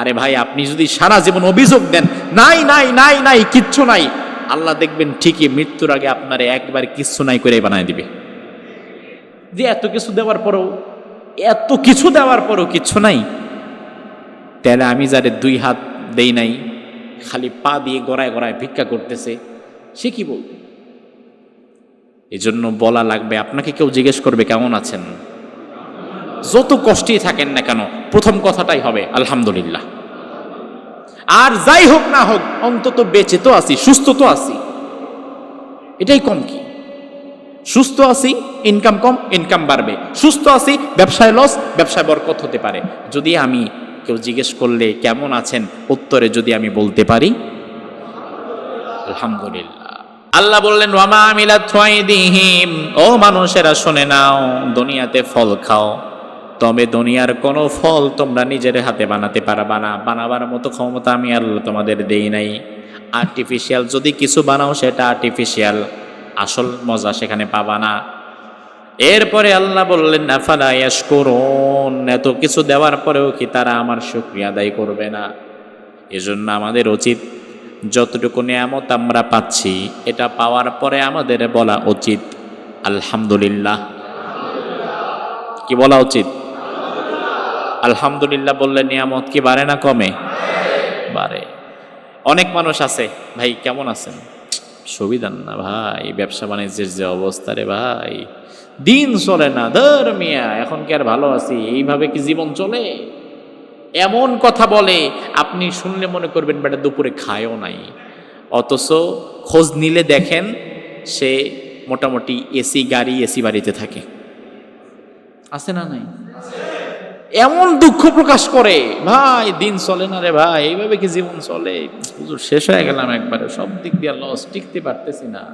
আরে ভাই, আপনি যদি সারা জীবন অভিযোগ দেন, নাই নাই নাই নাই, কিচ্ছু নাই, আল্লাহ দেখবেন ঠিকই মৃত্যুর আগে আপনারে একবার কিচ্ছু নাই করে বানায় দিবে। যে এত কিছু দেওয়ার পরেও, এত কিছু দেওয়ার পরেও কিচ্ছু নাই, তাহলে আমি যারে দুই হাত দেই নাই, খালি পা দিয়ে গড়ায় গড়ায় ভিক্ষা করতেছে, সে কি বলবে? এজন্য বলা লাগবে, আপনাকে কেউ জিজ্ঞেস করবে, কেমন আছেন? যত কষ্টেই থাকেন না কেন, প্রথম কথাটাই হবে, আলহামদুলিল্লাহ। আর যাই হোক না হোক, অন্তত বেঁচে তো আছি, সুস্থ তো আছি। এটাই কম কি? সুস্থ আছি ইনকাম কম ইনকাম বাড়বে। সুস্থ আছি, ব্যবসায় লস ব্যবসায় বরকত হতে পারে। যদি আমি কেউ জিজ্ঞেস করলে কেমন আছেন, উত্তরে যদি আমি বলতে পারি, আলহামদুলিল্লাহ। আল্লাহ বললেন আমিলা থুয়াইদিহিম ও মানুষেরা, শুনে নাও, দুনিয়াতে ফল খাও। তবে দুনিয়ার কোনো ফল তোমরা নিজের হাতে বানাতে পারবা না। বানাবার মতো ক্ষমতা আমি আল্লাহ তোমাদের দেই নাই। আর্টিফিশিয়াল যদি কিছু বানাও সেটা আর্টিফিশিয়াল আসল মজা সেখানে পাবা না। এরপরে আল্লাহ বললেন, আফালা করুন এত কিছু দেওয়ার পরেও কি তারা আমার শুকরিয়া আদায় করবে না? এজন্য আমাদের উচিত যতটুকু নিয়ামত আমরা পাচ্ছি, এটা পাওয়ার পরে আমাদের বলা উচিত। আলহামদুলিল্লাহ। কি বলা উচিত? আলহামদুলিল্লাহ বললে নিয়ামত কি বাড়ে না কমে? বাড়ে। অনেক মানুষ আছে, ভাই, কেমন আছেন? সুবিধান না, ভাই, ব্যবসা বাণিজ্যের যে অবস্থা রে ভাই। দিন চলে না, ধর মিয়া, এখন কি আর ভালো আছি? এইভাবে কি জীবন চলে? এমন কথা বলে, আপনি শুনলে মনে করবেন, বেটা, দুপুরে খায়ও নাই। অথচ খোঁজ নিলে দেখেন, সে মোটামুটি এসি, গাড়ি, এসি বাড়িতে থাকে। আছে না নাই? এমন দুঃখ প্রকাশ করে, ভাই, দিন চলে না রে ভাই, এইভাবে কি জীবন চলে? হুজুর, শেষ হয়ে গেলাম একবারে, সব দিক দিয়ে লস টিকতে পারতেছি না।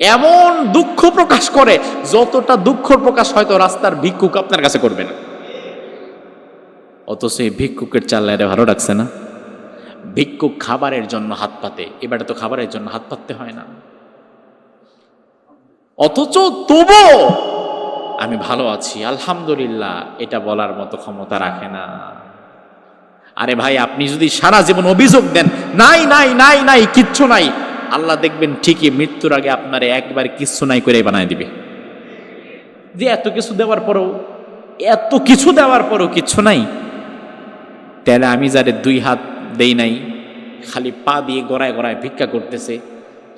এমন দুঃখ প্রকাশ করে, যতটা দুঃখ প্রকাশ হয়তো রাস্তার ভিক্ষুক আপনার কাছে করবে না। অথচ এই ভিক্ষুকের চাল্লারে ভালো রাখছে না। ভিক্ষুক খাবারের জন্য হাত পাতে, এবারে তো খাবারের জন্য হাত পাততে হয় না। অথচ তবু আমি ভালো আছি, আলহামদুলিল্লাহ, এটা বলার মতো ক্ষমতা রাখে না। আরে ভাই, আপনি যদি সারা জীবন অভিযোগ দেন, নাই নাই নাই নাই, কিচ্ছু নাই, আল্লাহ দেখবেন ঠিকই মৃত্যুর আগে আপনারে একবার কিচ্ছু নাই করে বানায় দিবে। যে এত কিছু দেওয়ার পরেও, এত কিছু দেওয়ার পরেও কিচ্ছু নাই, তাহলে আমি যারে দুই হাত দেই নাই, খালি পা দিয়ে গড়ায় গড়ায় ভিক্ষা করতেছে,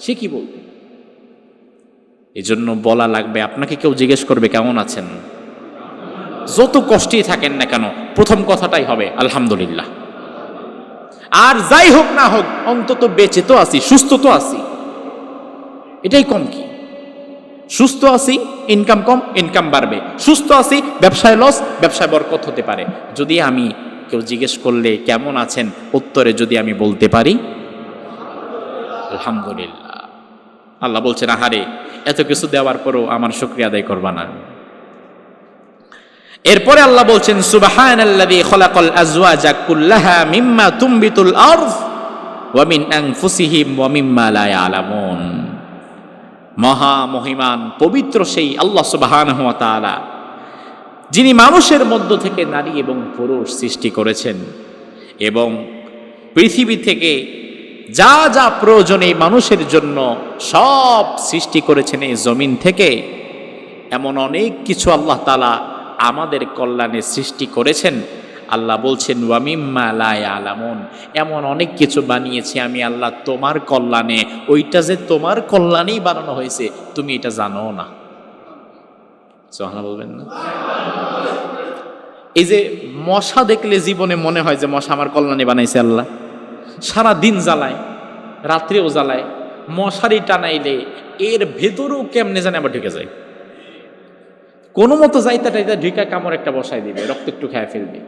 সে কি বলবে? এজন্য বলা লাগবে, আপনাকে কেউ জিজ্ঞেস করবে, কেমন আছেন? যত কষ্টেই থাকেন না কেন, প্রথম কথাটাই হবে, আলহামদুলিল্লাহ। আর যাই হোক না হোক, অন্তত বেঁচে তো আছি, সুস্থ তো আছি। এটাই কম কি? সুস্থ আছি ইনকাম কম ইনকাম বাড়বে। সুস্থ আছি, ব্যবসায় লস ব্যবসায় বরকত হতে পারে। যদি আমি কেউ জিজ্ঞেস করলে, কেমন আছেন? উত্তরে যদি আমি বলতে পারি, আলহামদুলিল্লাহ। আল্লাহ বলছেন, আহারে এত কিছু দেওয়ার পরও আমার শুক্রিয়া আদায় করবা না। এরপরে আল্লাহ বলছেন, সুবহানাল্লাযী খলাকাল আজওয়াজা কুল্লাহা মিম্মা তুমবিতুল আরদ ওয়া মিন আনফুসিহিম ওয়া মিম্মা লা ইয়ালামুন। মহা মহিমান, পবিত্র সেই আল্লাহ সুবহানাহু ওয়া তাআলা, যিনি মানুষের মধ্য থেকে নারী এবং পুরুষ সৃষ্টি করেছেন এবং পৃথিবী থেকে যা যা প্রয়োজন এই মানুষের জন্য সব সৃষ্টি করেছেন এই জমিন থেকে, এমন অনেক কিছু আল্লাহ তালা আমাদের কল্যাণে সৃষ্টি করেছেন। আল্লাহ বলছেন ওয়ামিম্মা লাই আলামুন এমন অনেক কিছু বানিয়েছি আমি আল্লাহ তোমার কল্যাণে। ওইটা যে তোমার কল্যাণেই বানানো হয়েছে, তুমি এটা জানো না। বলবেন না? এই যে মশা দেখলে জীবনে মনে হয় যে মশা আমার কল্যাণে বানাইছে আল্লাহ। সারা দিন জ্বালায়, রাত্রেও জ্বালায়, মশারি টানাইলে এর ভেতরেও কেমনে জানে আবার ঢুকে যায়। কোনো মতো যাইতা টাইতা ঢুকা কামড় একটা বসায় দিবে, রক্ত একটু খেয়ে ফেলবে।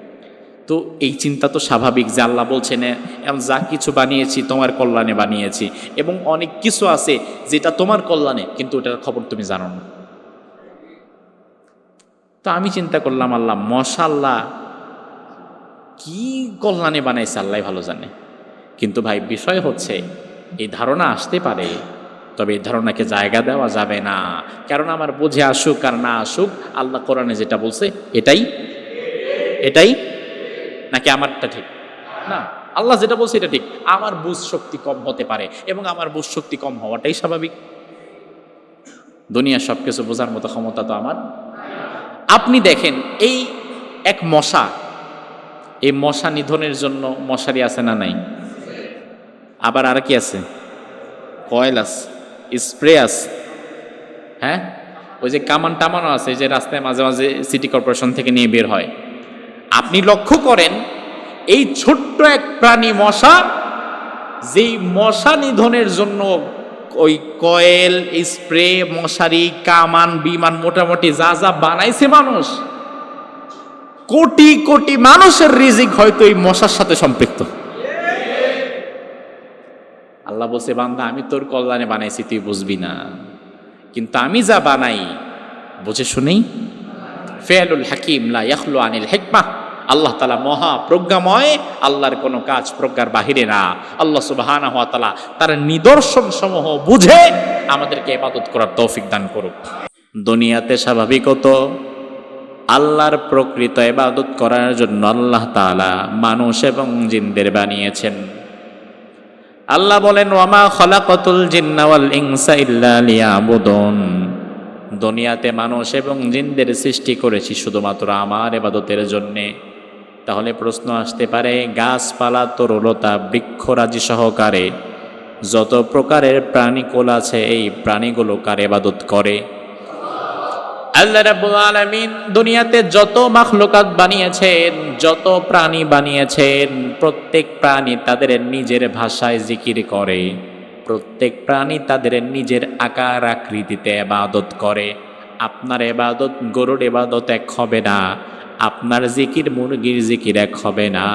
তো এই চিন্তা তো স্বাভাবিক, যে আল্লাহ বলছেন এমন যা কিছু বানিয়েছি, তোমার কল্যাণে বানিয়েছি। এবং অনেক কিছু আছে যেটা তোমার কল্যাণে, কিন্তু ওটার খবর তুমি জানো না। তো আমি চিন্তা করলাম, আল্লাহ, মশাল্লাহ, কি কল্যাণে বানাইছে, আল্লাহ ভালো জানে। কিন্তু ভাই, বিষয় হচ্ছে, এই ধারণা আসতে পারে, তবে এই ধারণাকে জায়গা দেওয়া যাবে না। কারণ আমার বুঝে আসুক আর না আসুক, আল্লাহ কোরআনে যেটা বলছে, এটাই এটাই, নাকি আমারটা ঠিক? না, আল্লাহ যেটা বলছে এটা ঠিক। আমার বুঝ শক্তি কম হতে পারে এবং আমার বুঝ শক্তি কম হওয়াটাই স্বাভাবিক। দুনিয়ার সব কিছু বোঝার মতো ক্ষমতা তো আমার আপনি দেখেন, এই এক মশা, এই মশা নিধনের জন্য মশারি আছে না নাই? আবার আর কি আছে? কয়েল আছে, স্প্রে আছে। হ্যাঁ? ওই যে কামান টামানো আছে যে রাস্তায় মাঝে মাঝে সিটি কর্পোরেশন থেকে নিয়ে বের হয়। আপনি লক্ষ্য করেন, এই ছোট্ট এক প্রাণী মশা, যেই মশা নিধনের জন্য ওই কয়েল, স্প্রে, মশারি, কামান, বিমান মোটামুটি যা যা বানাইছে মানুষ, কোটি কোটি মানুষের রিজিক হয়তো এই মশার সাথে সম্পৃক্ত। আল্লাহ বলছে, বান্দা, আমি তোর কল্যাণে বানাইছি, তুই বুঝবি না। কিন্তু আমি যা বানাই, বুঝে শুনেই ফেয়ালুল হাকিম লা ইয়াখলু আনিল হিকমা। আল্লাহ তালা মহা প্রজ্ঞাময়, আল্লাহর কোনো কাজ প্রজ্ঞার বাহিরে না। আল্লাহ সুবাহানা হওয়া তালা তার নিদর্শন সমূহ বুঝে আমাদেরকে ইবাদত করার তৌফিক দান করুক। দুনিয়াতে স্বাভাবিকত আল্লাহর প্রকৃত ইবাদত করার জন্য আল্লাহ তাআলা মানুষ এবং জিনদের বানিয়েছেন। আল্লাহ বলেন, ওয়ামা খলাকতুল জিন্না ওয়াল ইনসা ইল্লা লিয়াবুদুন। দুনিয়াতে মানুষ এবং জিনদের সৃষ্টি করেছি শুধুমাত্র আমার এবাদতের জন্যে। তাহলে প্রশ্ন আসতে পারে, গাছপালা, তরুলতা, বৃক্ষরাজি সহকারে যত প্রকারের প্রাণীকুল আছে, এই প্রাণীগুলো কার এবাদত করে? আল্লাহ রাব্বুল আলামিন দুনিয়াতে যত মাখলুকাত বানিয়েছেন, যত প্রাণী বানিয়েছেন, প্রত্যেক প্রাণী তাদের নিজের ভাষায় জিকির করে। প্রত্যেক প্রাণী তাদের নিজের আকার আকৃতিতে এবাদত করে। আপনার এবাদত গরুর এবাদত এক হবে না, আপনার জিকির মুরগির জিকির এক হবে না।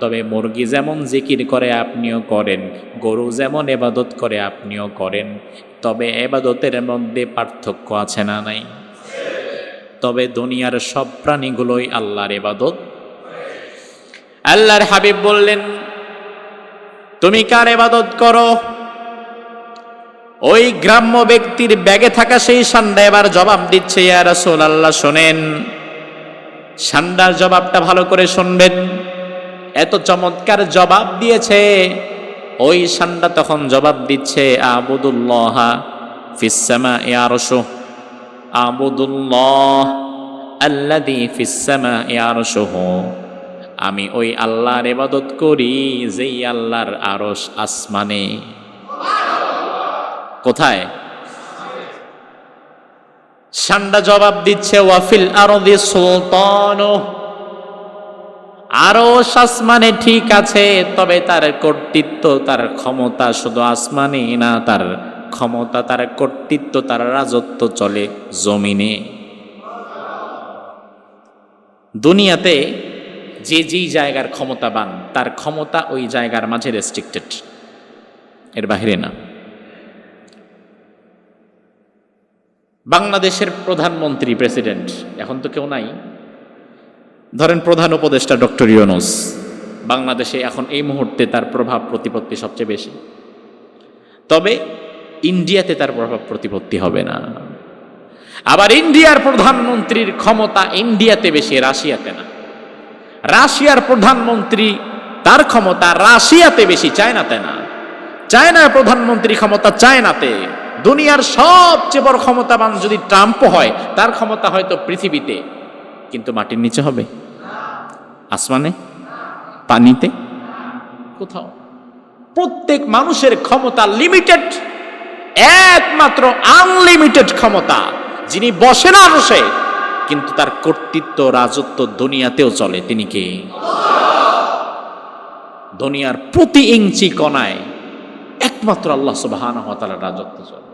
তবে মুরগি যেমন জিকির করে আপনিও করেন, গরু যেমন এবাদত করে আপনিও করেন, তবে এবাদতের মধ্যে পার্থক্য আছে না নাই? তবে দুনিয়ার সব প্রাণীগুলোই আল্লাহর এবাদত আল্লাহর হাবিব বললেন, তুমি কার এবাদত করো? ওই গ্রাম্য ব্যক্তির ব্যাগে থাকা সেই সান্ডা এবার জবাব দিচ্ছে, ইয়া রাসূল আল্লাহ শোনেন। সান্ডার জবাবটা ভালো করে শুনবেন। এত চমৎকার জবাব দিয়েছে। ওই সান্ডা তখন জবাব দিচ্ছে, আবুদুল্লাহ ফিসামা ইয়ারশু আল্লাদি ফিসামা আমি ওই আল্লাহর ইবাদত করি, যেই আল্লাহর আরশ আসমানে। কোথায়? সান্ডা জবাব দিচ্ছে, ওয়াফিল আরদি সুলতান। আরও আসমানে ঠিক আছে, তবে তার কর্তৃত্ব, তার ক্ষমতা শুধু আসমানে না, তার ক্ষমতা, তার কর্তৃত্ব, তার রাজত্ব চলে জমিনে। দুনিয়াতে যে যেই জায়গার ক্ষমতাবান, তার ক্ষমতা ওই জায়গার মাঝে রেস্ট্রিক্টেড এর বাহিরে না। বাংলাদেশের প্রধানমন্ত্রী প্রেসিডেন্ট এখন তো কেউ নাই। ধরেন প্রধান উপদেষ্টা ডক্টর ইউনুস, বাংলাদেশে এখন এই মুহূর্তে তার প্রভাব, প্রতিপত্তি সবচেয়ে বেশি। তবে ইন্ডিয়াতে তার প্রভাব প্রতিপত্তি হবে না। আবার ইন্ডিয়ার প্রধানমন্ত্রীর ক্ষমতা ইন্ডিয়াতে বেশি, রাশিয়াতে না। রাশিয়ার প্রধানমন্ত্রী তার ক্ষমতা রাশিয়াতে বেশি, চায়নাতে না। চায়নার প্রধানমন্ত্রী ক্ষমতা চায়নাতে। দুনিয়ার সবচেয়ে বড় ক্ষমতাবান যদি ট্রাম্প হয়, তার ক্ষমতা হয়তো পৃথিবীতে। কিন্তু মাটির নিচে হবে? আসমানে? পানিতে? কোথাও? প্রত্যেক মানুষের ক্ষমতা লিমিটেড একমাত্র আনলিমিটেড ক্ষমতা। যিনি বসে না বসে, কিন্তু তার কর্তৃত্ব, রাজত্ব দুনিয়াতেও চলে। তিনি কে? দুনিয়ার প্রতি ইঞ্চি কণায় একমাত্র আল্লাহ সুবাহ রাজত্ব চলে।